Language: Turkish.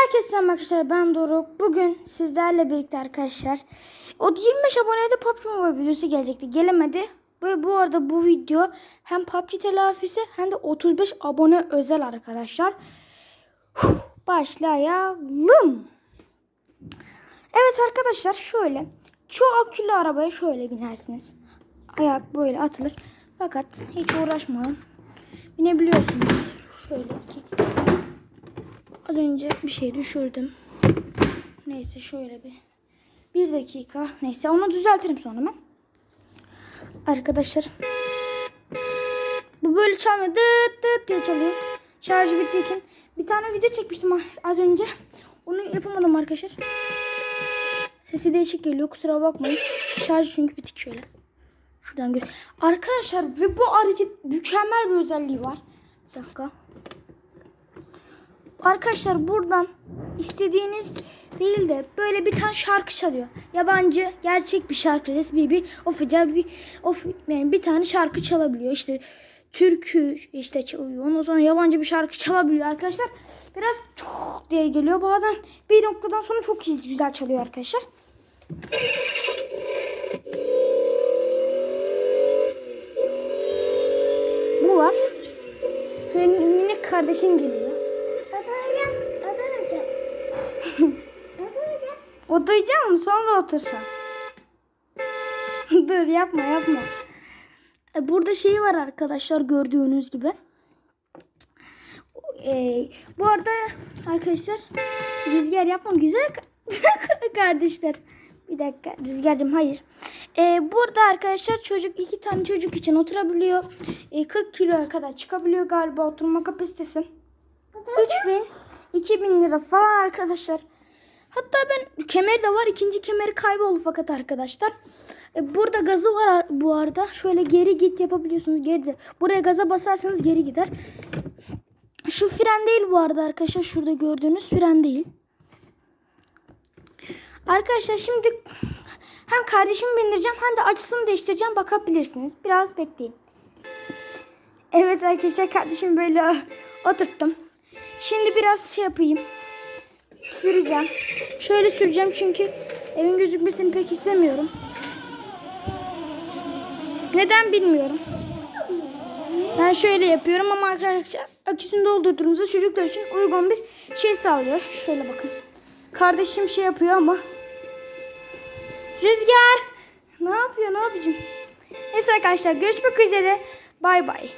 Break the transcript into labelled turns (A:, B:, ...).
A: Herkese selam arkadaşlar ben Doruk. Bugün sizlerle birlikte arkadaşlar o 25 aboneye de PUBG Mobile videosu gelecekti. Gelemedi. Ve bu arada bu video hem PUBG telafisi hem de 35 abone özel arkadaşlar. Başlayalım. Evet arkadaşlar şöyle. Çoğu akülü arabaya şöyle binersiniz. Ayak böyle atılır. Fakat hiç uğraşmadan binebiliyorsunuz. Şöyle ki. Az önce bir şey düşürdüm. Neyse şöyle bir. Bir dakika. Neyse onu düzeltirim sonra ben. Arkadaşlar. Bu böyle çalmıyor. Dıt dıt diye çalıyor. Şarjı bittiği için. Bir tane video çekmiştim az önce. Onu yapamadım arkadaşlar. Sesi değişik geliyor. Kusura bakmayın. Şarjı çünkü bitik şöyle. Şuradan gör. Arkadaşlar ve bu hareket mükemmel bir özelliği var. Bir dakika. Arkadaşlar buradan istediğiniz değil de böyle bir tane şarkı çalıyor. Yabancı gerçek bir şarkı resmi bir official bir of, yani bir tane şarkı çalabiliyor. İşte türkü işte çalıyor. Ondan sonra yabancı bir şarkı çalabiliyor arkadaşlar. Biraz çok diye geliyor. Bazen bir noktadan sonra çok güzel çalıyor arkadaşlar. Bu var. Minik kardeşim geliyor.
B: Oturacağım.
A: Mı? Sonra otursan. Dur yapma yapma. E, Burada şey var arkadaşlar gördüğünüz gibi. E, bu arada arkadaşlar rüzgar yapma güzel ka- kardeşler. Bir dakika rüzgarcığım hayır. E, burada arkadaşlar çocuk iki tane çocuk için oturabiliyor. E, 40 kiloya kadar çıkabiliyor galiba oturma kapasitesi. 3000 2000 lira falan arkadaşlar. Hatta ben kemer de var. ikinci kemeri kayboldu fakat arkadaşlar. E, burada gazı var bu arada. Şöyle geri git yapabiliyorsunuz. Geri de. Buraya gaza basarsanız geri gider. Şu fren değil bu arada arkadaşlar. Şurada gördüğünüz fren değil. Arkadaşlar şimdi hem kardeşimi bindireceğim hem de açısını değiştireceğim. Bakabilirsiniz. Biraz bekleyin. Evet arkadaşlar kardeşim böyle oturttum. Şimdi biraz şey yapayım. Süreceğim. Şöyle süreceğim çünkü evin gözükmesini pek istemiyorum. Neden bilmiyorum. Ben şöyle yapıyorum ama arkadaşlar aküsünü doldurduğunuzda çocuklar için uygun bir şey sağlıyor. Şöyle bakın. Kardeşim şey yapıyor ama. Rüzgar. Ne yapıyor ne yapacağım? Neyse arkadaşlar görüşmek üzere. Bay bay.